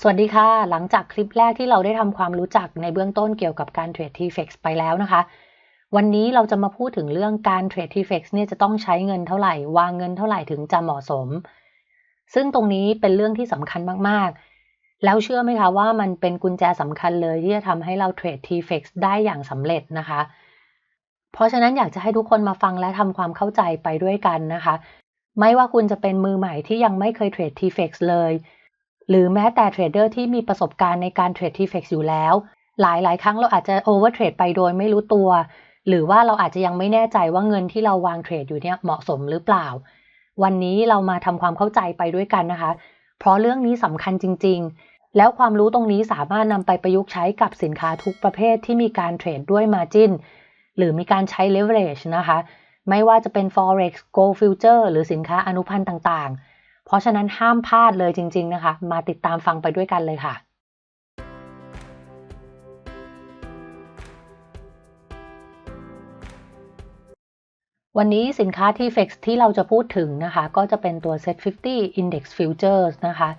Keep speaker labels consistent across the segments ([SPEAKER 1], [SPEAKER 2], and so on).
[SPEAKER 1] สวัสดีค่ะ หลังจากคลิปแรกที่เราได้ทำความรู้จักในเบื้องต้นเกี่ยวกับการเทรด TFX ไปแล้วนะคะ วันนี้เราจะมาพูดถึงเรื่องการเทรด TFX เนี่ยจะต้องใช้เงินเท่าไหร่ วางเงินเท่าไหร่ถึงจะเหมาะสม ซึ่งตรงนี้เป็นเรื่องที่สำคัญมากๆ แล้วเชื่อไหมคะว่ามันเป็นกุญแจสำคัญเลยที่จะทำให้เราเทรด TFX ได้อย่างสำเร็จนะคะ เพราะฉะนั้นอยากจะให้ทุกคนมาฟังและทำความเข้าใจไปด้วยกันนะคะ ไม่ว่าคุณจะเป็นมือใหม่ที่ยังไม่เคยเทรด TFX เลย หรือแม้แต่เทรดเดอร์ที่มีประสบการณ์ในการเทรด TFX อยู่แล้ว หลายหลายครั้งเราอาจจะโอเวอร์เทรดไปโดยไม่รู้ตัว หรือว่าเราอาจจะยังไม่แน่ใจว่าเงินที่เราวางเทรดอยู่เนี่ยเหมาะสมหรือเปล่า วันนี้เรามาทำความเข้าใจไปด้วยกันนะคะ เพราะเรื่องนี้สำคัญจริง ๆ แล้วความรู้ตรงนี้สามารถนำไปประยุกต์ใช้กับสินค้าทุกประเภทที่มีการเทรดด้วย Margin หรือมีการใช้ leverage นะคะ ไม่ว่าจะเป็น forex gold future หรือสินค้าอนุพันธ์ต่างๆ เพราะฉะนั้นห้ามพลาดเลยจริง ๆนะคะ มาติดตามฟังไปด้วยกันเลยค่ะวันนี้สินค้าที่ FEX ที่เราจะพูดถึงนะคะ ก็จะเป็นตัว Set 50 Index Futures นะคะ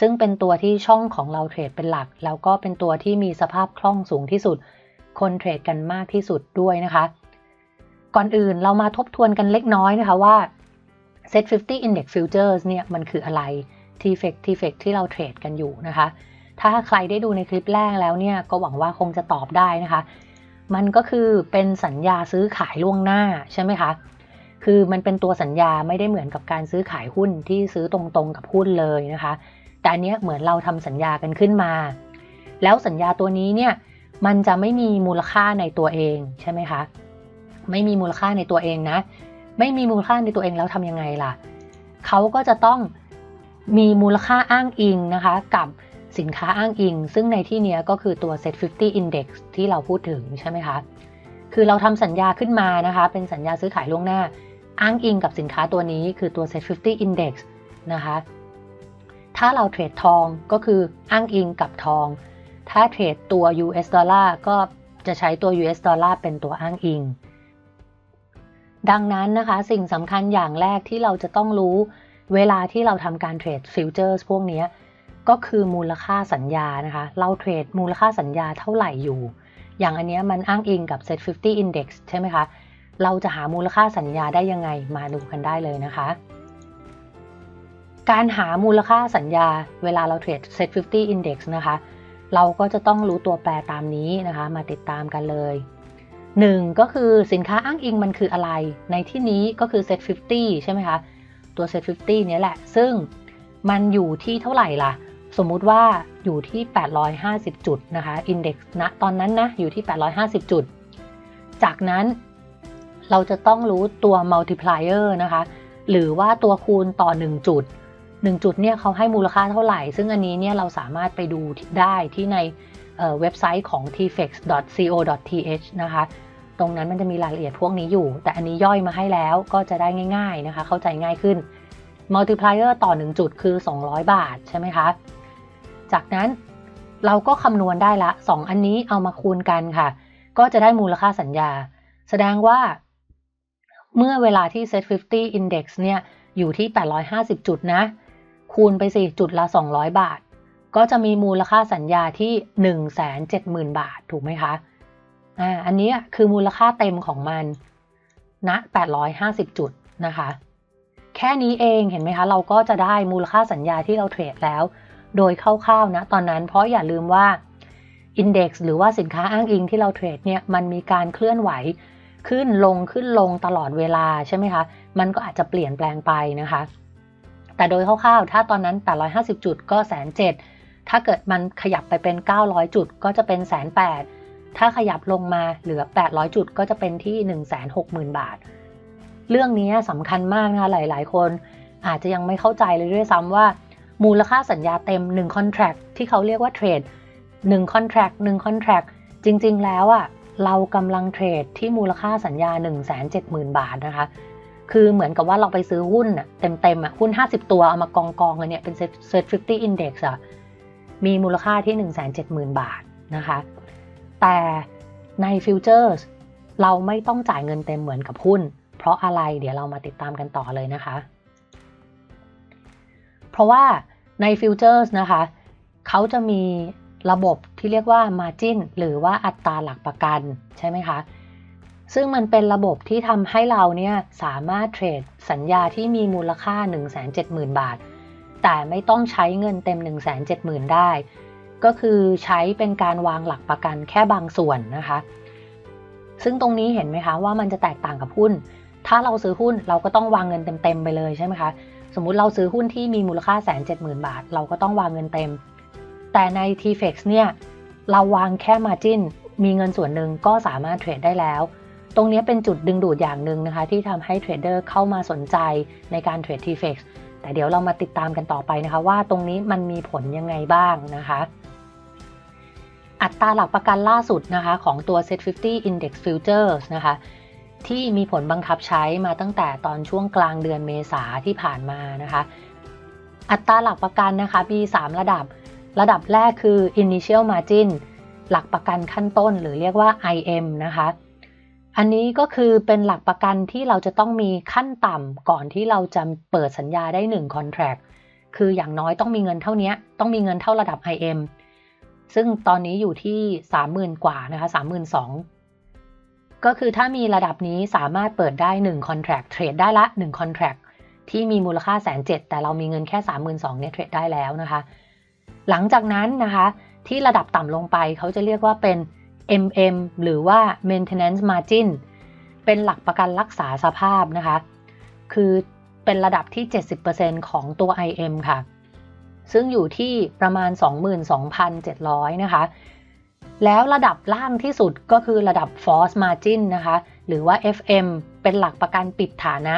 [SPEAKER 1] ซึ่งเป็นตัวที่ช่องของเราเทรดเป็นหลัก แล้วก็เป็นตัวที่มีสภาพคล่องสูงที่สุด คนเทรดกันมากที่สุดด้วยนะคะ ก่อนอื่นเรามาทบทวนกันเล็กน้อยนะคะว่า Set 50 Index Futures เนี่ยมันคืออะไร TFX TFX ที่เราเทรดกันอยู่นะคะ ถ้าใครได้ดูในคลิปแรกแล้วเนี่ยก็หวังว่าคงจะตอบได้นะคะ มันก็คือเป็นสัญญาซื้อขายล่วงหน้าใช่ไหมคะ คือมันเป็นตัวสัญญาไม่ได้เหมือนกับการซื้อขายหุ้นที่ซื้อตรงๆกับหุ้นเลยนะคะ แต่อันนี้เหมือนเราทำสัญญากันขึ้นมา แล้วสัญญาตัวนี้เนี่ยมันจะไม่มีมูลค่าในตัวเองใช่ไหมคะ ไม่มีมูลค่าในตัวเองนะ ไม่มีมูลค่าในตัวเองแล้วทำยังไงล่ะเขาก็จะต้องมีมูลค่าอ้างอิงนะคะ กับสินค้าอ้างอิง ซึ่งในที่นี้ก็คือตัว Set 50 Index ที่เราพูดถึงใช่ไหมคะ คือเราทำสัญญาขึ้นมานะคะ เป็นสัญญาซื้อขายล่วงหน้า อ้างอิงกับสินค้าตัวนี้คือตัว Set 50 Index นะคะ ถ้าเราเทรดทองก็คืออ้างอิงกับทอง ถ้าเทรดตัว US ดอลลาร์ก็จะใช้ตัว US ดอลลาร์เป็นตัวอ้างอิง ดังนั้นนะคะสิ่งสำคัญอย่างแรกที่เราจะต้องรู้ เวลาที่เราทำการเทรดฟิวเจอร์พวกนี้ก็คือมูลค่าสัญญานะคะ เราเทรดมูลค่าสัญญาเท่าไหร่อยู่ อย่างอันนี้มันอ้างอิงกับ Set 50 Index ใช่ไหมคะ เราจะหามูลค่าสัญญาได้ยังไงมาดูกันได้เลยนะคะ การหามูลค่าสัญญาเวลาเราเทรด Set 50 Index นะคะ เราก็จะต้องรู้ตัวแปรตามนี้นะคะ มาติดตามกันเลย 1. ก็คือสินค้าอ้างอิงมันคืออะไร ในที่นี้ก็คือ Set 50 ใช่ไหมคะ ตัว Set 50เนี้ยแหละ ซึ่งมันอยู่ที่เท่าไหร่ล่ะ สมมุติว่าอยู่ที่ 850 จุดนะคะ Index ณตอนนั้นนะอยู่ที่ 850 จุด จากนั้นเราจะต้องรู้ตัว multiplier นะคะ หรือว่าตัวคูณต่อ 1 จุด 1 จุดเนี่ยเขาให้มูลค่าเท่าไหร่ ซึ่งอันนี้เนี่ยเราสามารถไปดูได้ที่ใน เว็บไซต์ของ tfex.co.th นะคะ ตรงนั้นมันจะมีรายละเอียดพวกนี้อยู่ แต่อันนี้ย่อยมาให้แล้วก็จะได้ง่าย ๆนะคะ เข้าใจง่ายขึ้น multiplier ต่อ 1 จุดคือ 200 บาทใช่ไหมคะ จากนั้นเราก็คำนวณได้ละ 2 อันนี้เอามาคูณกันค่ะ ก็จะได้มูลค่าสัญญา แสดงว่าเมื่อเวลาที่ set 50 index เนี่ยอยู่ที่ 850 จุดนะ คูณไปสิจุดละ 200 บาท ก็จะมีมูลค่าสัญญาที่ 170,000 บาทถูกไหมคะอ่าอันนี้คือมูลค่าเต็มของมันณนะ850 จุดนะคะ แค่นี้เองเห็นไหมคะ เราก็จะได้มูลค่าสัญญาที่เราเทรดแล้ว โดยคร่าวๆนะตอนนั้นเพราะอย่าลืมว่า Index หรือว่าสินค้าอ้างอิงที่เราเทรดเนี่ยมันมีการเคลื่อนไหวขึ้นลงขึ้นลงตลอดเวลาใช่ไหมคะ มันก็อาจจะเปลี่ยนแปลงไปนะคะ แต่โดยคร่าวๆ ถ้าตอนนั้น 850 จุดก็แสนเจ็ด ถ้าเกิดมันขยับไปเป็น 900 จุดก็จะเป็นแสนแปดถ้าขยับลงมาเหลือ 800 จุดก็จะเป็นที่ 160,000 บาท เรื่องนี้สำคัญมากนะคะหลาย ๆ คนอาจจะยังไม่เข้าใจเลยด้วยซ้ำว่า มูลค่าสัญญาเต็ม 1 contract ที่เขาเรียกว่าเทรด1 contract 1 contract จริง ๆ แล้วอะ่ะเรากำลังเทรดที่มูลค่าสัญญา 170,000 บาทนะคะ คือเหมือนกับว่าเราไปซื้อหุ้นเต็มๆหุ้น 50 ตัวเอามากองกองกันเนี่ยเป็น Set 50 Index อะ มีมูลค่าที่ 170,000 บาทนะคะ แต่ในฟิวเจอร์สเราไม่ต้องจ่ายเงินเต็มเหมือนกับหุ้น เพราะอะไรเดี๋ยวเรามาติดตามกันต่อเลยนะคะ เพราะว่าในฟิวเจอร์สนะคะ เขาจะมีระบบที่เรียกว่า Margin หรือว่าอัตราหลักประกันใช่ไหมคะ ซึ่งมันเป็นระบบที่ทำให้เราเนี่ยสามารถเทรดสัญญาที่มีมูลค่า 170,000 บาท แต่ไม่ต้องใช้เงินเต็ม 170,000 ได้ ก็คือใช้เป็นการวางหลักประกันแค่บางส่วนนะคะ ซึ่งตรงนี้เห็นไหมคะว่ามันจะแตกต่างกับหุ้น ถ้าเราซื้อหุ้นเราก็ต้องวางเงินเต็มๆไปเลยใช่ไหมคะ สมมุติเราซื้อหุ้นที่มีมูลค่าแสนเจ็ดหมื่นบาท เราก็ต้องวางเงินเต็ม แต่ใน TFX เนี่ยเราวางแค่ Margin มีเงินส่วนหนึ่งก็สามารถเทรดได้แล้ว ตรงนี้เป็นจุดดึงดูดอย่างหนึ่งนะคะ ที่ทำให้เทรดเดอร์เข้ามาสนใจในการเทรด TFX เดี๋ยวเรามาติดตามกันต่อไปนะคะ ว่าตรงนี้มันมีผลยังไงบ้างนะคะอัตราหลักประกันล่าสุดนะคะของตัว Set 50 Index Futures นะคะที่มีผลบังคับใช้มาตั้งแต่ตอนช่วงกลางเดือนเมษาที่ผ่านมานะคะ อัตราหลักประกันนะคะมี 3 ระดับ ระดับแรกคือ initial margin หลักประกันขั้นต้นหรือเรียกว่า IM นะคะ อันนี้ก็คือเป็นหลักประกันที่เราจะต้องมีขั้นต่ำก่อนที่เราจะเปิดสัญญาได้1 contract คืออย่างน้อยต้องมีเงินเท่านี้ ต้องมีเงินเท่าระดับ IM ซึ่งตอนนี้อยู่ที่ 30,000 กว่านะคะ32,000 ก็คือถ้ามีระดับนี้สามารถเปิดได้ 1 contract เทรดได้ละ 1 contract ที่มีมูลค่าแสนเจ็ดแต่เรามีเงินแค่ 32,000เนี่ยเทรดได้แล้วนะคะ หลังจากนั้นนะคะที่ระดับต่ำลงไปเขาจะเรียกว่าเป็น MM หรือว่า maintenance margin เป็นหลักประกันรักษาสภาพนะคะ คือเป็นระดับที่ 70%ของตัว IM ค่ะ ซึ่งอยู่ที่ประมาณ 22,700 นะคะ แล้วระดับล่างที่สุดก็คือระดับ force margin นะคะ หรือว่า FM เป็นหลักประกันปิดฐานะ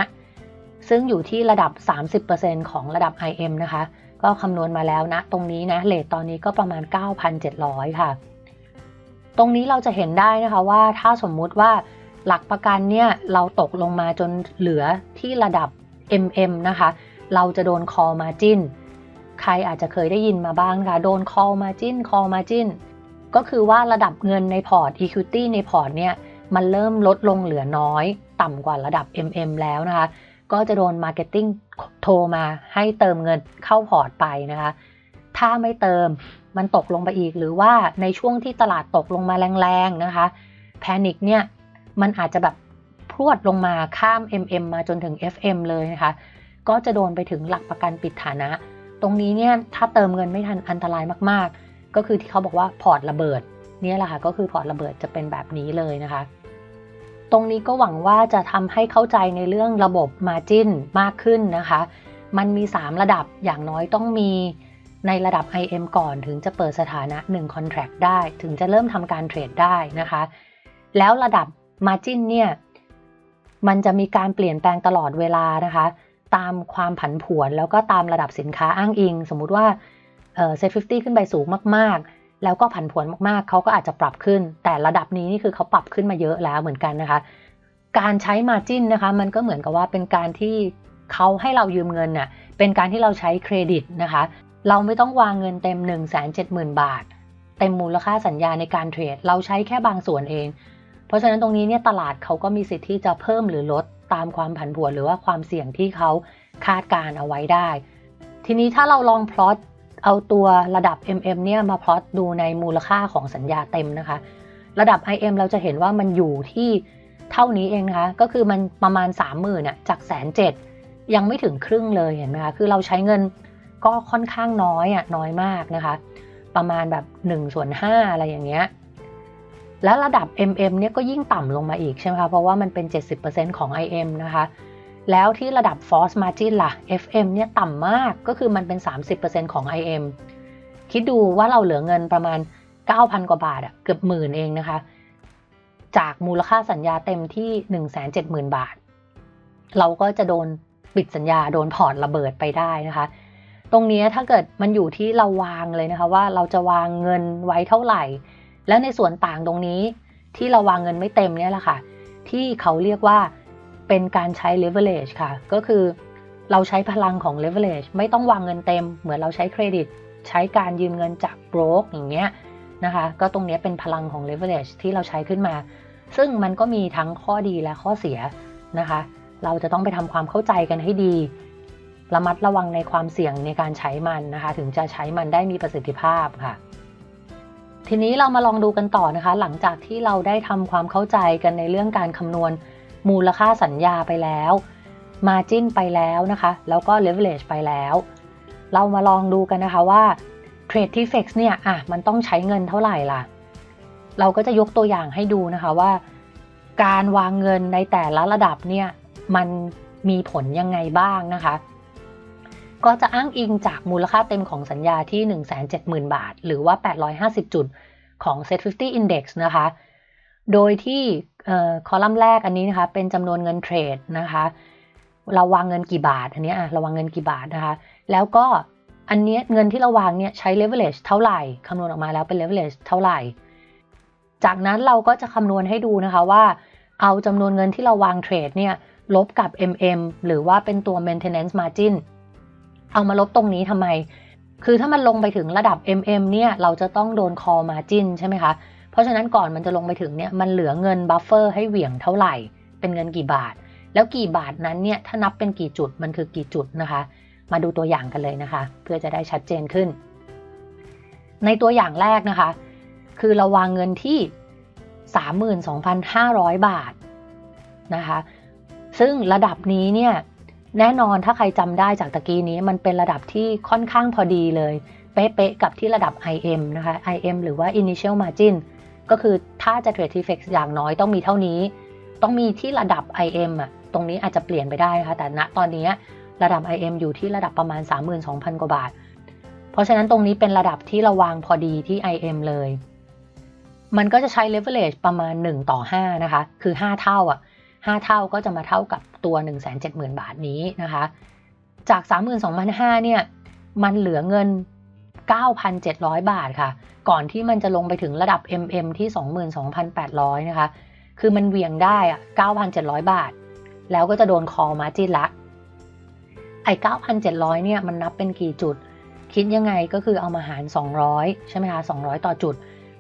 [SPEAKER 1] ซึ่งอยู่ที่ระดับ 30%ของระดับ IM นะคะ ก็คำนวณมาแล้วนะ ตรงนี้นะเลทตอนนี้ก็ประมาณ 9,700 ค่ะ ตรงนี้เราจะเห็นได้นะคะว่าถ้าสมมุติว่าหลักประกันเนี่ยเราตกลงมาจนเหลือที่ระดับ MM นะคะ เราจะโดน call margin ใครอาจจะเคยได้ยินมาบ้างนะคะ โดน call margin call margin ก็คือว่าระดับเงินในพอร์ต equity ในพอร์ตเนี่ยมันเริ่มลดลงเหลือน้อย ต่ำกว่าระดับ MM แล้วนะคะ ก็จะโดน Marketing โทรมาให้เติมเงินเข้าพอร์ตไปนะคะ ถ้าไม่เติม มันตกลงไปอีก หรือว่าในช่วงที่ตลาดตกลงมาแรงๆนะคะแพนิคเนี่ยมันอาจจะแบบพรวดลงมาข้าม MM มาจนถึง FM เลยนะคะ ก็จะโดนไปถึงหลักประกันปิดฐานะ ตรงนี้เนี่ยถ้าเติมเงินไม่ทันอันตรายมากๆ ก็คือที่เขาบอกว่าพอร์ตระเบิดเนี่ยแหละค่ะก็คือพอร์ตระเบิดจะเป็นแบบนี้เลยนะคะ ตรงนี้ก็หวังว่าจะทำให้เข้าใจในเรื่องระบบ Margin มากขึ้นนะคะ มันมี 3 ระดับอย่างน้อยต้องมี ในระดับ IM ก่อนถึงจะเปิดสถานะ 1 Contract ได้ ถึงจะเริ่มทำการเทรดได้นะคะ แล้วระดับ Margin เนี่ย มันจะมีการเปลี่ยนแปลงตลอดเวลานะคะ ตามความผันผวนแล้วก็ตามระดับสินค้าอ้างอิง สมมุติว่าเซ็ตฟิขึ้นไปสูงมากๆ แล้วก็ผันผวนมากๆ เขาก็อาจจะปรับขึ้น แต่ระดับนี้นี่คือเขาปรับขึ้นมาเยอะแล้วเหมือนกันนะคะ การใช้ Margin นะคะ มันก็เหมือนกับว่าเป็นการที่เขาให้เรายืมเงินน่ะเป็นการที่เราใช้เครดิตนะคะ เราไม่ต้องวางเงินเต็ม 1 7 0 0 0 0 บาท เต็มมูลค่าสัญญาในการเทรด เราใช้แค่บางส่วนเอง เพราะฉะนั้นตรงนี้เนี่ยตลาดเขาก็มีสิทธิ์ที่จะเพิ่มหรือลดตามความผันผวนหรือว่าความเสี่ยงที่เขาคาดการเอาไว้ได้ ทีนี้ถ้าเราลองพลอตเอาตัวระดับ MM เนี่ยมาพลอตดูในมูลค่าของสัญญาเต็มนะคะ ระดับ IM เราจะเห็นว่ามันอยู่ที่เท่านี้เองนะคะ ก็คือมันประมาณ 30,000น่ะจากแสนเจ็ดยังไม่ถึงครึ่งเลยเห็นไหมคะ คือเราใช้เงิน ก็ค่อนข้างน้อยอะน้อยมากนะคะ ประมาณแบบ1ส่วน5อะไรอย่างเงี้ยแล้วระดับ MM เนี่ยก็ยิ่งต่ำลงมาอีกใช่ไหมคะ เพราะว่ามันเป็น 70%ของ IM นะคะ แล้วที่ระดับ Force Margin ล่ะ FM เนี่ยต่ำมากก็คือมันเป็น 30%ของ IM คิดดูว่าเราเหลือเงินประมาณ 9,000 กว่าบาทอะเกือบหมื่นเองนะคะ จากมูลค่าสัญญาเต็มที่ 170,000 บาท เราก็จะโดนปิดสัญญาโดนพอร์ตระเบิดไปได้นะคะ ตรงนี้ถ้าเกิดมันอยู่ที่เราวางเลยนะคะว่าเราจะวางเงินไว้เท่าไหร่ แล้วในส่วนต่างตรงนี้ที่เราวางเงินไม่เต็มเนี่ยแหละค่ะ ที่เขาเรียกว่าเป็นการใช้ leverage ค่ะ ก็คือเราใช้พลังของ leverage ไม่ต้องวางเงินเต็ม เหมือนเราใช้เครดิต ใช้การยืมเงินจากโบรกอย่างเงี้ยนะคะ ก็ตรงนี้เป็นพลังของ leverage ที่เราใช้ขึ้นมา ซึ่งมันก็มีทั้งข้อดีและข้อเสียนะคะ เราจะต้องไปทำความเข้าใจกันให้ดี ระมัดระวังในความเสี่ยงในการใช้มันนะคะ ถึงจะใช้มันได้มีประสิทธิภาพค่ะ ทีนี้เรามาลองดูกันต่อนะคะ หลังจากที่เราได้ทำความเข้าใจกันในเรื่องการคำนวณมูลค่าสัญญาไปแล้ว Margin ไปแล้วนะคะ แล้วก็ Leverage ไปแล้ว เรามาลองดูกันนะคะว่า Trade t f e x เนี่ยอะมันต้องใช้เงินเท่าไหร่ล่ะ เราก็จะยกตัวอย่างให้ดูนะคะว่า การวางเงินในแต่ละระดับเนี่ยมันมีผลยังไงบ้างนะคะ ก็จะอ้างอิงจากมูลค่าเต็มของสัญญาที่ 170,000 บาท หรือว่า 850 จุดของ Set 50 Index นะคะ โดยที่คอลัมน์แรกอันนี้นะคะ เป็นจำนวนเงินเทรดนะคะ เราวางเงินกี่บาท อันนี้อะเราวางเงินกี่บาทนะคะ แล้วก็อันนี้เงินที่เราวางเนี่ยใช้ leverage เท่าไหร่คำนวณออกมาแล้วเป็น leverage เท่าไหร่ จากนั้นเราก็จะคำนวณให้ดูนะคะว่า เอาจำนวนเงินที่เราวางเทรดเนี่ยลบกับ MM หรือว่าเป็นตัว maintenance margin เอามาลบตรงนี้ทำไม คือถ้ามันลงไปถึงระดับ MM เนี่ยเราจะต้องโดน call margin ใช่ไหมคะ เพราะฉะนั้นก่อนมันจะลงไปถึงเนี่ยมันเหลือเงิน buffer ให้เหวี่ยงเท่าไหร่ เป็นเงินกี่บาท แล้วกี่บาทนั้นเนี่ยถ้านับเป็นกี่จุดมันคือกี่จุดนะคะ มาดูตัวอย่างกันเลยนะคะ เพื่อจะได้ชัดเจนขึ้น ในตัวอย่างแรกนะคะ คือเราวางเงินที่ 32,500 บาทนะคะ ซึ่งระดับนี้เนี่ย แน่นอนถ้าใครจำได้จากตะกี้นี้มันเป็นระดับที่ค่อนข้างพอดีเลย เป๊ะๆกับที่ระดับ IM นะคะ IM หรือว่า Initial Margin ก็คือถ้าจะ Trade t f x อย่างน้อยต้องมีเท่านี้ ต้องมีที่ระดับ IM อะตรงนี้อาจจะเปลี่ยนไปได้นะคะแต่ณตอนนี้ระดับ IM อยู่ที่ระดับประมาณ 32,000 กว่าบาท เพราะฉะนั้นตรงนี้เป็นระดับที่ราวางพอดีที่ IM เลย มันก็จะใช้ leverage ประมาณ 1 ต่อ 5 นะคะ คือ 5 เท่าอะ 5 เท่าก็จะมาเท่ากับตัว 170,000 บาทนี้นะคะ จาก 32,500เนี่ยมันเหลือเงิน 9,700 บาทค่ะ ก่อนที่มันจะลงไปถึงระดับ MM ที่ 22,800 นะคะ คือมันเวียงได้อะ9,700 บาท แล้วก็จะโดนคอมาจินละ ไอ้9,700เนี่ยมันนับเป็นกี่จุด คิดยังไงก็คือเอามาหาร 200 ใช่ไหมคะ 200 ต่อจุด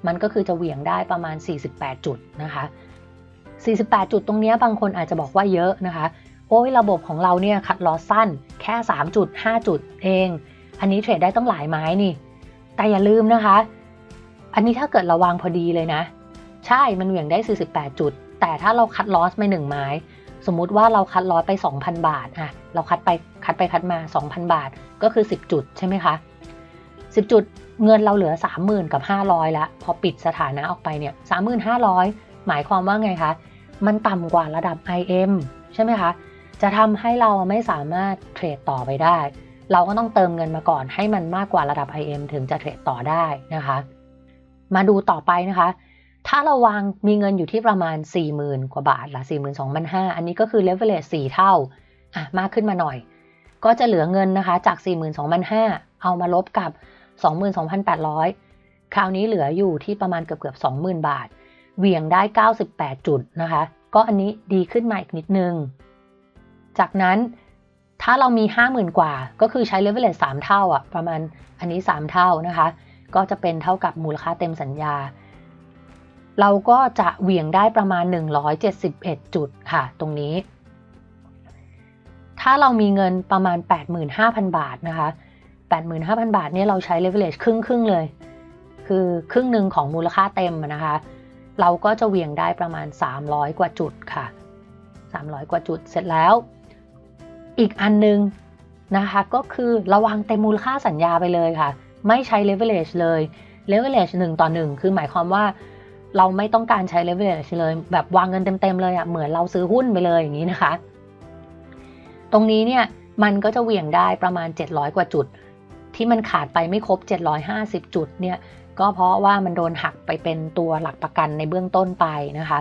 [SPEAKER 1] มันก็คือจะเหวี่ยงได้ประมาณ 48 จุดนะคะ 48 จุดตรงนี้บางคนอาจจะบอกว่าเยอะนะคะ โอ้ยระบบของเราเนี่ยคัดลอสั้นแค่ 3 จุด 5 จุดเอง อันนี้เทรดได้ต้องหลายไม้นี่ แต่อย่าลืมนะคะ อันนี้ถ้าเกิดเราวางพอดีเลยนะ ใช่มันเหวี่ยงได้ 48 จุด แต่ถ้าเราคัดลอสไป1ไม้สมมุติว่าเราคัดลอสไป 2,000 บาทอะเราคัดไปคัดไปคัดมา 2,000 บาทก็คือ 10 จุดใช่ไหมคะ 10 จุดเงินเราเหลือ 30,000 กับ 500 แล้ว พอปิดสถานะออกไปเนี่ย 35,000 หมายความว่าไงคะ มันต่ำกว่าระดับ IM ใช่ไหมคะ จะทำให้เราไม่สามารถเทรดต่อไปได้ เราก็ต้องเติมเงินมาก่อนให้มันมากกว่าระดับ IM ถึงจะเทรดต่อได้นะคะ มาดูต่อไปนะคะ ถ้าเราวางมีเงินอยู่ที่ประมาณ 40,000 กว่าบาทละ42,500 อันนี้ก็คือ leverage 4เท่าอะมากขึ้นมาหน่อย ก็จะเหลือเงินนะคะจาก 42,500 เอามาลบกับ 22,800 คราวนี้เหลืออยู่ที่ประมาณเกือบเกือบ20,000 บาท เหวี่ยงได้ 98 จุดนะคะ ก็อันนี้ดีขึ้นมาอีกนิดนึง จากนั้นถ้าเรามี 50,000 กว่า ก็คือใช้ leverage 3เท่าอะประมาณอันนี้ 3 เท่านะคะ ก็จะเป็นเท่ากับมูลค่าเต็มสัญญา เราก็จะเหวี่ยงได้ประมาณ 171 จุดค่ะ ตรงนี้ ถ้าเรามีเงินประมาณ 85,000 บาทนะคะ 85,000 บาทเนี่ยเราใช้ leverage ครึ่งครึ่งเลย คือครึ่งหนึ่งของมูลค่าเต็มนะคะ เราก็จะเวียงได้ประมาณ 300 กว่าจุดค่ะ 300 กว่าจุดเสร็จแล้ว อีกอันนึงนะคะก็คือระวังเต็มมูลค่าสัญญาไปเลยค่ะ ไม่ใช้ leverage เลย leverage 1 ต่อ 1 คือหมายความว่าเราไม่ต้องการใช้ leverage เลย แบบวางเงินเต็มๆเลยอะ่ะเหมือนเราซื้อหุ้นไปเลยอย่างนี้นะคะ ตรงนี้เนี่ยมันก็จะเหวี่ยงได้ประมาณ 700 กว่าจุด ที่มันขาดไปไม่ครบ 750 จุดเนี่ย ก็เพราะว่ามันโดนหักไปเป็นตัวหลักประกันในเบื้องต้นไปนะคะ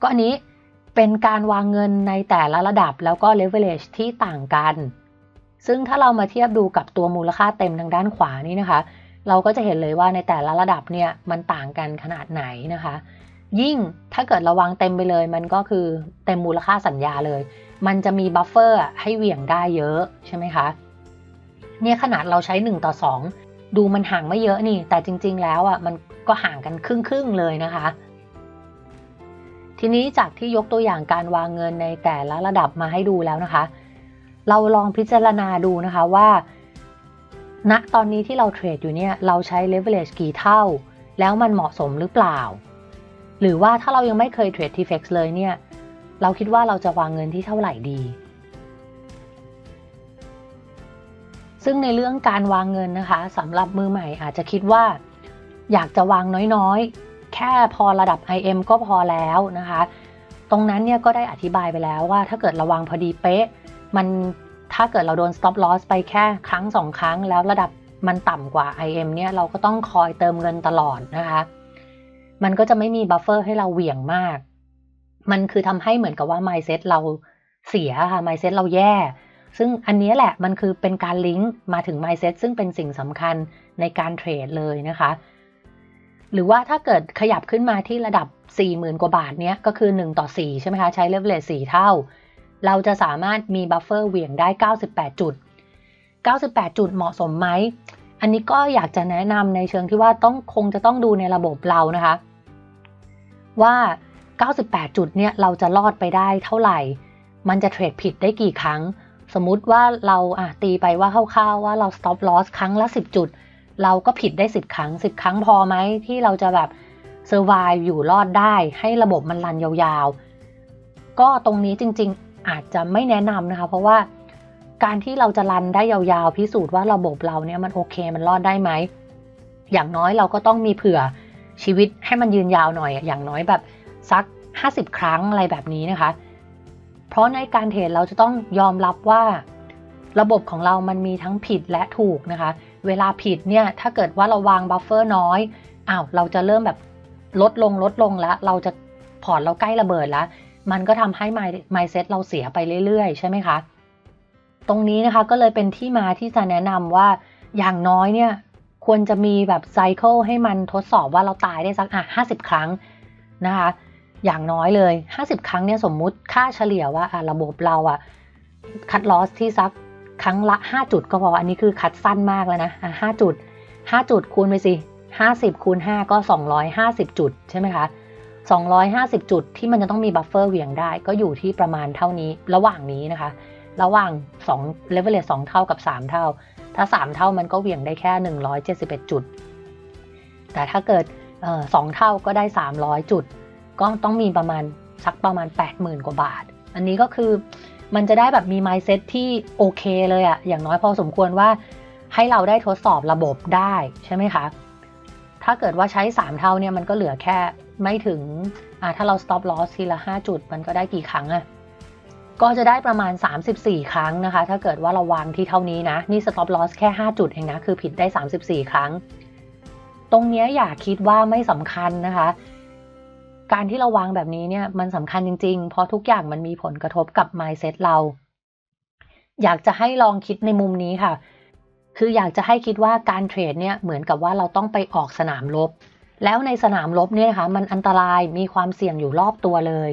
[SPEAKER 1] ก็อันนี้เป็นการวางเงินในแต่ละระดับแล้วก็ leverage ที่ต่างกัน ซึ่งถ้าเรามาเทียบดูกับตัวมูลค่าเต็มทางด้านขวานี้นะคะ เราก็จะเห็นเลยว่าในแต่ละระดับเนี่ยมันต่างกันขนาดไหนนะคะ ยิ่งถ้าเกิดระวังเต็มไปเลย มันก็คือเต็มมูลค่าสัญญาเลย มันจะมีบัฟเฟอร์ให้เหวี่ยงได้เยอะใช่ไหมคะเนี่ยขนาดเราใช้ 1 ต่อ 2 ดูมันห่างไม่เยอะนี่ แต่จริง ๆ แล้วอะมันก็ห่างกันครึ่งๆเลยนะคะ ทีนี้จากที่ยกตัวอย่างการวางเงินในแต่ละระดับมาให้ดูแล้วนะคะ เราลองพิจารณาดูนะคะว่าณตอนนี้ที่เราเทรดอยู่เนี่ยเราใช้ leverage กี่เท่า แล้วมันเหมาะสมหรือเปล่า หรือว่าถ้าเรายังไม่เคยเทรด TFX เลยเนี่ย เราคิดว่าเราจะวางเงินที่เท่าไหร่ดี ซึ่งในเรื่องการวางเงินนะคะสำหรับมือใหม่อาจจะคิดว่า อยากจะวางน้อยๆ แค่พอระดับ IM ก็พอแล้วนะคะ ตรงนั้นเนี่ยก็ได้อธิบายไปแล้วว่าถ้าเกิดระวังพอดีเป๊ะ มันถ้าเกิดเราโดน stop loss ไปแค่ครั้งสองครั้ง แล้วระดับมันต่ำกว่า IM เนี่ยเราก็ต้องคอยเติมเงินตลอดนะคะ มันก็จะไม่มีบัฟเฟอร์ให้เราเหวี่ยงมาก มันคือทำให้เหมือนกับว่า mindset เราเสียค่ะ mindset เราแย่ ซึ่งอันนี้แหละมันคือเป็นการลิงก์มาถึง mindset ซึ่งเป็นสิ่งสำคัญในการเทรดเลยนะคะ หรือว่าถ้าเกิดขยับขึ้นมาที่ระดับ 40,000 กว่าบาทเนี้ยก็คือ 1 ต่อ 4 ใช่ไหมคะ ใช้เลเวล4เท่า เราจะสามารถมีบัฟเฟอร์เหวี่ยงได้ 98 จุด 98 จุดเหมาะสมไหม อันนี้ก็อยากจะแนะนำในเชิงที่ว่าต้องคงจะต้องดูในระบบเรานะคะ ว่า 98 จุดเนี่ยเราจะรอดไปได้เท่าไหร่ มันจะเทรดผิดได้กี่ครั้ง สมมุติว่าเราอะตีไปว่าคร่าวๆว่าเรา stop loss ครั้งละ 10 จุด เราก็ผิดได้ 10 ครั้ง 10 ครั้งพอไหมที่เราจะแบบ survive อยู่รอดได้ให้ระบบมันรันยาวๆ ก็ตรงนี้จริงๆอาจจะไม่แนะนำนะคะ เพราะว่าการที่เราจะรันได้ยาวๆ พิสูจน์ว่าระบบเราเนี่ยมันโอเคมันรอดได้ไหม อย่างน้อยเราก็ต้องมีเผื่อชีวิตให้มันยืนยาวหน่อย อย่างน้อยแบบสัก 50 ครั้งอะไรแบบนี้นะคะ เพราะในการเทรดเราจะต้องยอมรับว่า ระบบของเรามันมีทั้งผิดและถูกนะคะ เวลาผิดเนี่ยถ้าเกิดว่าเราวางบัฟเฟอร์น้อยอ้าวเราจะเริ่มแบบลดลงลดลงแล้ว เราจะพอร์ตเราใกล้ระเบิดแล้ว มันก็ทำให้ mindset เราเสียไปเรื่อยๆ ใช่ไหมคะ ตรงนี้นะคะก็เลยเป็นที่มาที่จะแนะนำว่าอย่างน้อยเนี่ยควรจะมีแบบไซเคิลให้มันทดสอบว่าเราตายได้สักอะห้าสิบครั้งนะคะ อย่างน้อยเลย 50 ครั้งเนี่ยสมมุติค่าเฉลี่ยว่าระบบเราอะคัดลอสที่สักครั้งละ 5 จุดก็พอ อันนี้คือคัดสั้นมากแล้วนะอะ5จุด 5 จุดคูณไปสิ 50 คูณ 5 ก็ 250 จุด ใช่ไหมคะ 250 จุดที่มันจะต้องมีบัฟเฟอร์เหวี่ยงได้ ก็อยู่ที่ประมาณเท่านี้ระหว่างนี้นะคะ ระหว่าง2 leverage 2เท่ากับ 3 เท่า ถ้า 3 เท่ามันก็เหวี่ยงได้แค่ 171 จุด แต่ถ้าเกิดสองเท่าก็ได้ 300 จุด ก็ต้องมีประมาณสักประมาณ 80,000 กว่าบาท อันนี้ก็คือมันจะได้แบบมี mindset ที่โอเคเลยอะอย่างน้อยพอสมควรว่าให้เราได้ทดสอบระบบได้ใช่ไหมคะ ถ้าเกิดว่าใช้ 3 เท่าเนี่ยมันก็เหลือแค่ไม่ถึงถ้าเรา stop loss ทีละ 5 จุด มันก็ได้กี่ครั้งอะก็จะได้ประมาณ 34 ครั้งนะคะ ถ้าเกิดว่าเราวางที่เท่านี้นะ นี่ stop loss แค่ 5 จุดเองนะ คือผิดได้ 34 ครั้ง ตรงนี้อย่าคิดว่าไม่สำคัญนะคะ การที่เราวางแบบนี้เนี่ยมันสำคัญจริง ๆ เพราะทุกอย่างมันมีผลกระทบกับ mindset เรา อยากจะให้ลองคิดในมุมนี้ค่ะ คืออยากจะให้คิดว่าการเทรดเนี่ยเหมือนกับว่าเราต้องไปออกสนามรบ แล้วในสนามรบเนี่ยนะคะมันอันตรายมีความเสี่ยงอยู่รอบตัวเลย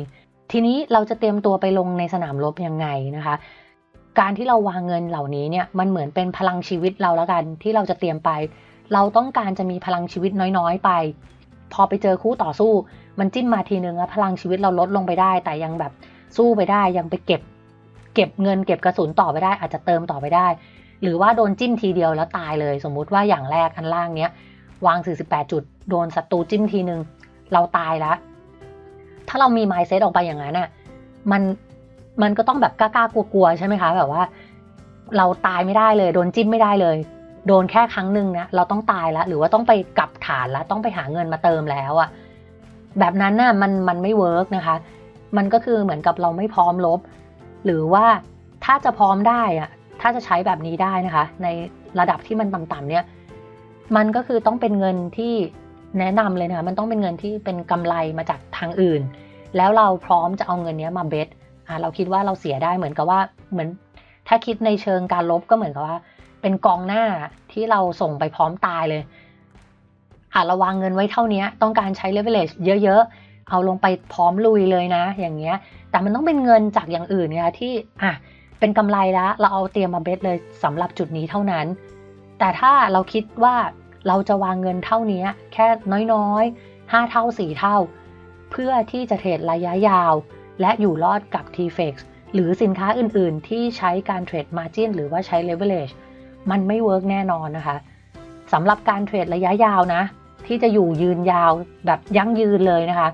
[SPEAKER 1] ทีนี้เราจะเตรียมตัวไปลงในสนามรบยังไงนะคะ การที่เราวางเงินเหล่านี้เนี่ยมันเหมือนเป็นพลังชีวิตเราแล้วกันที่เราจะเตรียมไป เราต้องการจะมีพลังชีวิตน้อยๆ ไป พอไปเจอคู่ต่อสู้ มันจิ้มมาทีนึงแล้วพลังชีวิตเราลดลงไปได้ แต่ยังแบบสู้ไปได้ยังไปเก็บ เก็บเงินเก็บกระสุนต่อไปได้ อาจจะเติมต่อไปได้ หรือว่าโดนจิ้มทีเดียวแล้วตายเลย สมมุติว่าอย่างแรกอันล่างเนี้ยวาง 48 จุด โดนศัตรูจิ้มทีนึง เราตายแล้ว ถ้าเรามี mindset ออกไปอย่างนั้นอะ มัน มันก็ต้องแบบกล้ากลัวๆใช่ไหมคะ แบบว่า เราตายไม่ได้เลย โดนจิ้มไม่ได้เลย โดนแค่ครั้งหนึ่งเนะเราต้องตายแล้ว หรือว่าต้องไปกลับฐานแล้วต้องไปหาเงินมาเติมแล้วอะแบบนั้นน่ะมันมันไม่เวิร์กนะคะ มันก็คือเหมือนกับเราไม่พร้อมลบ หรือว่าถ้าจะพร้อมได้อะถ้าจะใช้แบบนี้ได้นะคะ ในระดับที่มันต่ำๆเนี่ยมันก็คือต้องเป็นเงินที่แนะนำเลยนะคะมันต้องเป็นเงินที่เป็นกำไรมาจากทางอื่น แล้วเราพร้อมจะเอาเงินนี้มาเบสอ่าเราคิดว่าเราเสียได้เหมือนกับว่าเหมือนถ้าคิดในเชิงการลบก็เหมือนกับว่า เป็นกองหน้าที่เราส่งไปพร้อมตายเลยอะระวางเงินไว้เท่านี้ต้องการใช้ leverage เยอะๆ เอาลงไปพร้อมลุยเลยนะ อย่างเงี้ย แต่มันต้องเป็นเงินจากอย่างอื่นนี่ยที่อะเป็นกำไรแล้วเราเอาเตรียมมาเบสเลยสำหรับจุดนี้เท่านั้น แต่ถ้าเราคิดว่าเราจะวางเงินเท่านี้แค่น้อยๆ 5 เท่า 4 เท่า เพื่อที่จะเทรดระยะยาว และอยู่รอดกับ t f x หรือสินค้าอื่นๆ ที่ใช้การเทรด margin หรือว่าใช้ leverage มันไม่เวิร์กแน่นอนนะคะสำหรับการเทรดระยะยาวนะ ที่จะอยู่ยืนยาวแบบยั่งยืนเลยนะคะ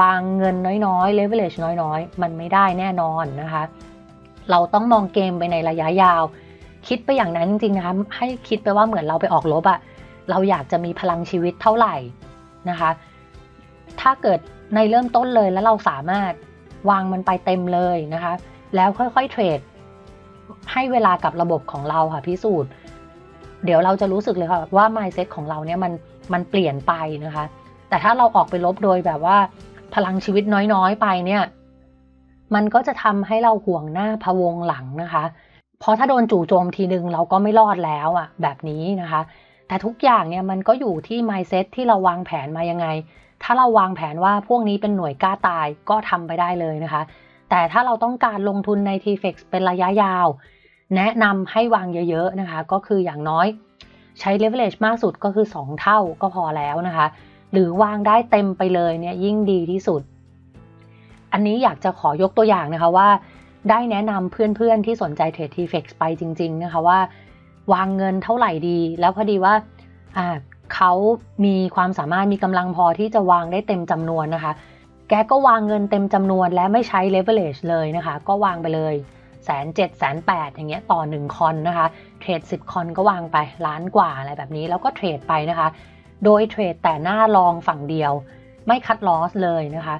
[SPEAKER 1] วางเงินน้อยๆ leverage น้อยๆ มันไม่ได้แน่นอนนะคะ เราต้องมองเกมไปในระยะยาว คิดไปอย่างนั้นจริงๆนะคะให้คิดไปว่าเหมือนเราไปออกรบอะเราอยากจะมีพลังชีวิตเท่าไหร่นะคะ ถ้าเกิดในเริ่มต้นเลยแล้วเราสามารถวางมันไปเต็มเลยนะคะ แล้วค่อยๆเทรด ให้เวลากับระบบของเราค่ะพิสูจน์ เดี๋ยวเราจะรู้สึกเลยค่ะว่า mindset ของเราเนี่ยมันมันเปลี่ยนไปนะคะ แต่ถ้าเราออกไปลบโดยแบบว่า พลังชีวิตน้อยๆไปเนี่ย มันก็จะทำให้เราห่วงหน้าพะวงหลังนะคะ เพราะถ้าโดนจู่โจมทีนึงเราก็ไม่รอดแล้วอะแบบนี้นะคะ แต่ทุกอย่างเนี่ยมันก็อยู่ที่ mindset ที่เราวางแผนมายังไง ถ้าเราวางแผนว่าพวกนี้เป็นหน่วยกล้าตายก็ทำไปได้เลยนะคะ แต่ถ้าเราต้องการลงทุนใน TFX เป็นระยะยาว แนะนำให้วางเยอะๆนะคะ ก็คืออย่างน้อยใช้ leverage มากสุดก็คือ 2 เท่าก็พอแล้วนะคะ หรือวางได้เต็มไปเลยเนี่ยยิ่งดีที่สุด อันนี้อยากจะขอยกตัวอย่างนะคะว่าได้แนะนำเพื่อนๆที่สนใจเทรด TFX ไปจริง ๆ นะคะว่าวางเงินเท่าไหร่ดี แล้วพอดีว่าเขามีความสามารถมีกำลังพอที่จะวางได้เต็มจำนวนนะคะ แกก็วางเงินเต็มจำนวนและไม่ใช้ leverage เลยนะคะ ก็วางไปเลยแสนเจ็ดแสนแปดอย่างเงี้ยต่อ 1 คอนนะคะ เทรด 10 คอนก็วางไปล้านกว่าอะไรแบบนี้ แล้วก็เทรดไปนะคะ โดยเทรดแต่หน้ารองฝั่งเดียว ไม่คัดลอสเลยนะคะ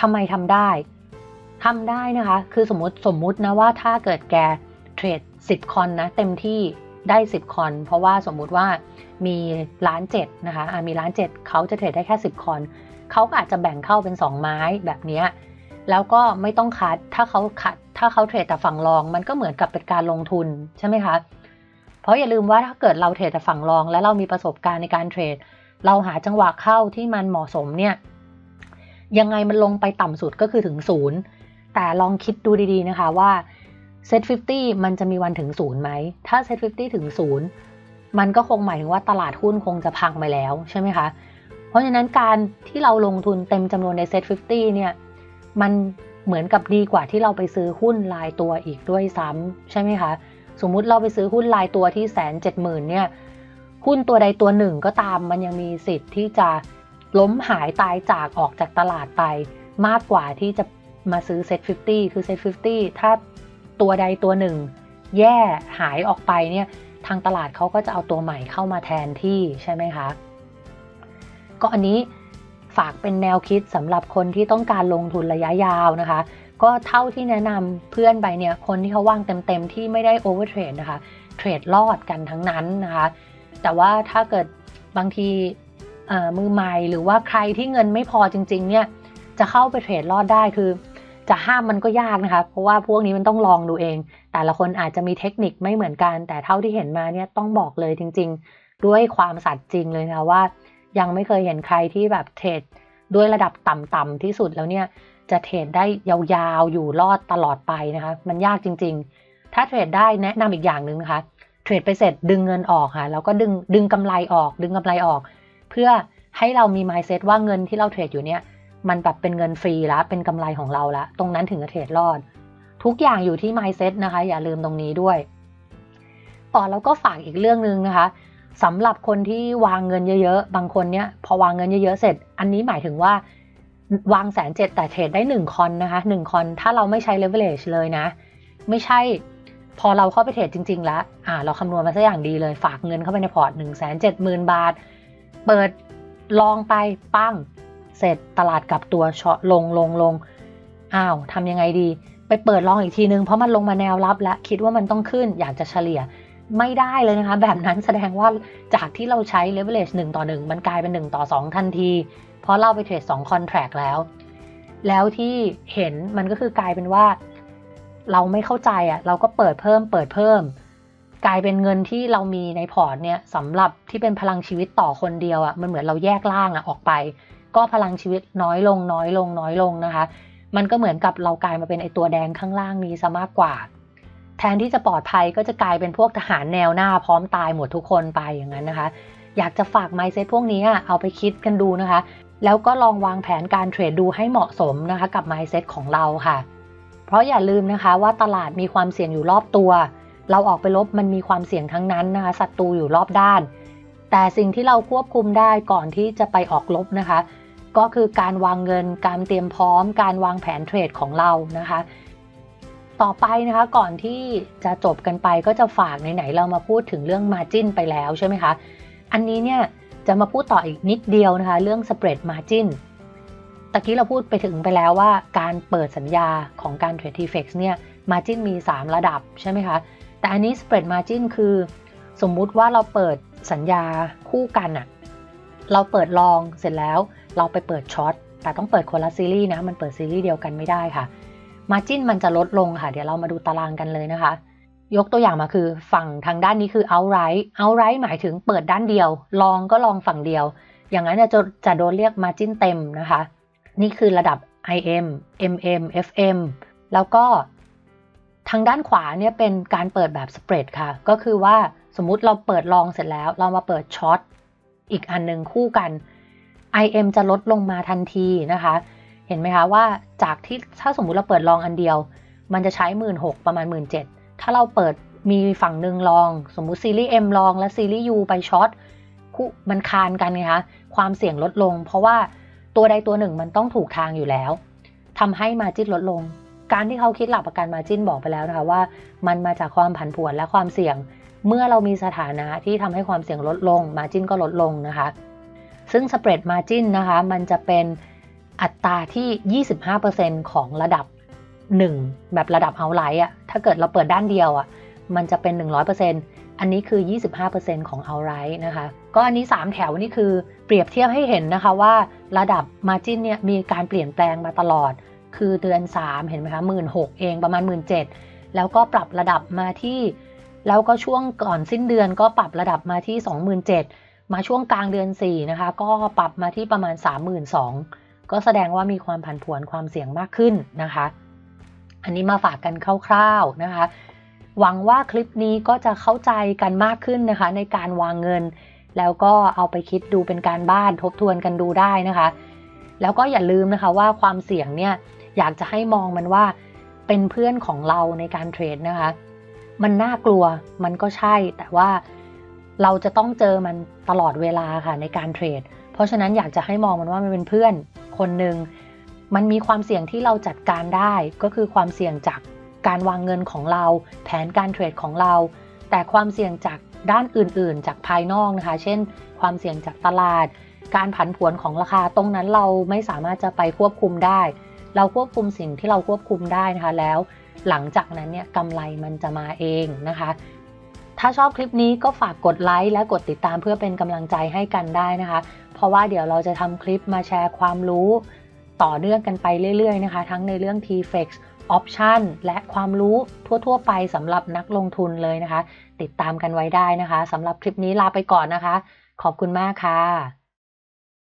[SPEAKER 1] ทำไมทำได้ทำได้นะคะ คือสมมติสมมุตินะว่าถ้าเกิดแกเทรด 10 คอนนะเต็มที่ได้ 10 คอน เพราะว่าสมมุติว่ามีล้านเจ็ดนะคะมีล้านเจ็ดเขาจะเทรดได้แค่ 10 คอน เขาก็อาจจะแบ่งเข้าเป็น 2 ไม้แบบนี้แล้วก็ไม่ต้องคัดถ้าเขาคัดถ้าเขาเทรดแต่ฝั่งรอง มันก็เหมือนกับเป็นการลงทุนใช่ไหมคะเพราะอย่าลืมว่าถ้าเกิดเราเทรดแต่ฝั่งรอง แล้วเรามีประสบการณ์ในการเทรด เราหาจังหวะเข้าที่มันเหมาะสมเนี่ยยังไงมันลงไปต่ำสุดก็คือถึงศูนย์แต่ลองคิดดูดีๆนะคะว่าเซ็ต50 มันจะมีวันถึงศูนย์ไหม ถ้าเซ็ต50 ถึงศูนย์มันก็คงหมายถึงว่าตลาดหุ้นคงจะพังไปแล้วใช่ไหมคะ ราะฉะนั้นการที่เราลงทุนเต็มจำนวนในเซ็ต50 เนี่ย มันเหมือนกับดีกว่าที่เราไปซื้อหุ้นรายตัวอีกด้วยซ้ำใช่ไหมคะ สมมุติเราไปซื้อหุ้นรายตัวที่แสนเจ็ดหมื่นเนี่ย หุ้นตัวใดตัวหนึ่งก็ตามมันยังมีสิทธิ์ที่จะล้มหายตายจากออกจากตลาดไป มากกว่าที่จะมาซื้อเซ็ต50 คือเซ็ต50 ถ้าตัวใดตัวหนึ่ง แย่หายออกไปเนี่ยทางตลาดเขาก็จะเอาตัวใหม่เข้ามาแทนที่ใช่ไหมคะ ก็อันนี้ฝากเป็นแนวคิดสำหรับคนที่ต้องการลงทุนระยะยาวนะคะ ก็เท่าที่แนะนำเพื่อนไปเนี่ยคนที่เขาว่างเต็ม ๆ ที่ไม่ได้โอเวอร์เทรดนะคะเทรดรอดกันทั้งนั้นนะคะ แต่ว่าถ้าเกิดบางทีมือใหม่หรือว่าใครที่เงินไม่พอจริง ๆ เนี่ยจะเข้าไปเทรดรอดได้คือ จะห้ามมันก็ยากนะคะ เพราะว่าพวกนี้มันต้องลองดูเอง แต่ละคนอาจจะมีเทคนิคไม่เหมือนกัน แต่เท่าที่เห็นมาเนี่ยต้องบอกเลยจริง ๆ ด้วยความสัตย์จริงเลยนะว่า ยังไม่เคยเห็นใครที่แบบเทรดด้วยระดับต่ำๆที่สุดแล้วเนี่ยจะเทรดได้ยาวๆ อยู่รอดตลอดไปนะคะ มันยากจริงๆ ถ้าเทรดได้แนะนำอีกอย่างหนึ่งนะคะ เทรดไปเสร็จดึงเงินออกค่ะ แล้วก็ดึงดึงกำไรออก ดึงกำไรออก เพื่อให้เรามี mindset ว่าเงินที่เราเทรดอยู่เนี่ย มันแบบเป็นเงินฟรีแล้วเป็นกำไรของเราละ ตรงนั้นถึงจะเทรดรอด ทุกอย่างอยู่ที่ mindset นะคะ อย่าลืมตรงนี้ด้วย ต่อแล้วก็ฝากอีกเรื่องหนึ่งนะคะ สำหรับคนที่วางเงินเยอะๆ บางคนเนี่ยพอวางเงินเยอะๆ เสร็จ อันนี้หมายถึงว่าวางแสนเจ็ดแต่เทรดได้1คอนนะคะ1คอนถ้าเราไม่ใช้ leverage เลยนะ ไม่ใช่พอเราเข้าไปเทรดจริง ๆ แล้วอ่าเราคำนวณมาซะอย่างดีเลย ฝากเงินเข้าไปในพอร์ต1 7 0 0 0 0บาท เปิดลองไปปั้ง เสร็จตลาดกลับตัวเฉาะลงลงลงอ้าวทำยังไงดี ไปเปิดลองอีกทีนึง เพราะมันลงมาแนวรับแล้วคิดว่ามันต้องขึ้นอยากจะเฉลี่ย ไม่ได้เลยนะคะ แบบนั้นแสดงว่าจากที่เราใช้ leverage 1 ต่อ 1 มันกลายเป็น 1 ต่อ 2 ทันที เพราะเราไปเทรด2 contract แล้ว แล้วที่เห็นมันก็คือกลายเป็นว่า เราไม่เข้าใจอะ่ะเราก็เปิดเพิ่มเปิดเพิ่ม กลายเป็นเงินที่เรามีในพอร์ตเนี่ยสำหรับที่เป็นพลังชีวิตต่อคนเดียวอะ่ะมันเหมือนเราแยกล่างอะ่ะออกไป ก็พลังชีวิตน้อยลงน้อยลงน้อยลงนะคะ มันก็เหมือนกับเรากลายมาเป็นไอตัวแดงข้างล่างนี้ซะมากกว่า แทนที่จะปลอดภัยก็จะกลายเป็นพวกทหารแนวหน้าพร้อมตายหมดทุกคนไปอย่างนั้นนะคะ อยากจะฝากไมเซ็ตพวกนี้เอาไปคิดกันดูนะคะ แล้วก็ลองวางแผนการเทรดดูให้เหมาะสมนะคะกับไมเซ็ตของเราค่ะ เพราะอย่าลืมนะคะว่าตลาดมีความเสี่ยงอยู่รอบตัว เราออกไปลบมันมีความเสี่ยงทั้งนั้นนะคะศัตรูอยู่รอบด้าน แต่สิ่งที่เราควบคุมได้ก่อนที่จะไปออกลบนะคะ ก็คือการวางเงิน การเตรียมพร้อม การวางแผนเทรดของเรานะคะ ต่อไปนะคะก่อนที่จะจบกันไปก็จะฝากไหนๆเรามาพูดถึงเรื่อง Margin ไปแล้วใช่ไหมคะ อันนี้เนี่ยจะมาพูดต่ออีกนิดเดียวนะคะเรื่อง Spread Margin ตะกี้เราพูดไปถึงไปแล้วว่าการเปิดสัญญาของการเทรด TFX เนี่ย Margin มี 3 ระดับใช่ไหมคะ แต่อันนี้ Spread Margin คือ สมมุติว่าเราเปิดสัญญาคู่กันอะเราเปิดลองเสร็จแล้วเราไปเปิดช็อตแต่ต้องเปิดคนละซีรีส์นะ มันเปิดซีรีส์เดียวกันไม่ได้ค่ะ Margin มันจะลดลงค่ะ เดี๋ยวเรามาดูตารางกันเลยนะคะ ยกตัวอย่างมาคือฝั่งทางด้านนี้คือ outright outright หมายถึงเปิดด้านเดียว ลองก็ลองฝั่งเดียว อย่างนั้นจะจะโดนเรียก margin เต็มนะคะ นี่คือระดับ IM MM FM แล้วก็ทางด้านขวาเนี่ยเป็นการเปิดแบบ spread ค่ะ ก็คือว่าสมมุติเราเปิดลองเสร็จแล้ว เรามาเปิดช็อตอีกอันหนึ่งคู่กัน IM จะลดลงมาทันทีนะคะ ห็นไหมคะว่าจากที่ถ้าสมมุติเราเปิดลองอันเดียว มันจะใช้1 6ื่นหประมาณ1 7ื่นเถ้าเราเปิดมีฝั่งหนึ่งลอง สมมุติซีรีส์ M ลองและซีรีส์ U ไปช็อตคู่มันคานกันไงคะความเสี่ยงลดลง เพราะว่าตัวใดตัวหนึ่งมันต้องถูกทางอยู่แล้วทำให้มาจิ้นลดลง การที่เขาคิดหลักประกันมาจิ้นบอกไปแล้วนะคะว่า มันมาจากความผันผวนและความเสี่ยง เมื่อเรามีสถานะที่ทำให้ความเสี่ยงลดลงมาจิ้นก็ลดลงนะคะ ซึ่งสเปรดมาจิ้นนะคะ มันจะเป็น อัตราที่ 25%ของระดับ 1 แบบระดับเอาไลท์อะถ้าเกิดเราเปิดด้านเดียวอะมันจะเป็น 100%อันนี้คือ 25%ของเอาไลท์นะคะ ก็อันนี้ 3 แถวนี่คือเปรียบเทียบให้เห็นนะคะว่าระดับ Margin เนี่ยมีการเปลี่ยนแปลงมาตลอด คือเดือน 3 เห็นไหมคะ1 6ื่นเองประมาณ 1 7ื่นแล้วก็ปรับระดับมาที่ แล้วก็ช่วงก่อนสิ้นเดือนก็ปรับระดับมาที่ 27,000มาช่วงกลางเดือน 4 นะคะ ก็ปรับมาที่ประมาณ 32,000 ก็แสดงว่ามีความผันผวนความเสี่ยงมากขึ้นนะคะ อันนี้มาฝากกันคร่าวๆนะคะ หวังว่าคลิปนี้ก็จะเข้าใจกันมากขึ้นนะคะ ในการวางเงิน แล้วก็เอาไปคิดดูเป็นการบ้านทบทวนกันดูได้นะคะ แล้วก็อย่าลืมนะคะว่าความเสี่ยงเนี่ยอยากจะให้มองมันว่าเป็นเพื่อนของเราในการเทรดนะคะ มันน่ากลัวมันก็ใช่ แต่ว่าเราจะต้องเจอมันตลอดเวลาค่ะในการเทรด เพราะฉะนั้นอยากจะให้มองมันว่ามันเป็นเพื่อน คนหนึ่งมันมีความเสี่ยงที่เราจัดการได้ ก็คือความเสี่ยงจากการวางเงินของเรา แผนการเทรดของเรา แต่ความเสี่ยงจากด้านอื่น ๆ จากภายนอกนะคะ เช่น ความเสี่ยงจากตลาด การผันผวนของราคาตรงนั้นเราไม่สามารถจะไปควบคุมได้ เราควบคุมสิ่งที่เราควบคุมได้นะคะแล้ว หลังจากนั้นเนี่ยกำไรมันจะมาเองนะคะ ถ้าชอบคลิปนี้ก็ฝากกดไลค์และกดติดตามเพื่อเป็นกำลังใจให้กันได้นะคะ เพราะว่าเดี๋ยวเราจะทำคลิปมาแชร์ความรู้ต่อเนื่องกันไปเรื่อยๆนะคะ ทั้งในเรื่อง TFX Option และความรู้ทั่วๆ ไปสำหรับนักลงทุนเลยนะคะ ติดตามกันไว้ได้นะคะสำหรับคลิปนี้ลาไปก่อนนะคะ ขอบคุณมากค่ะ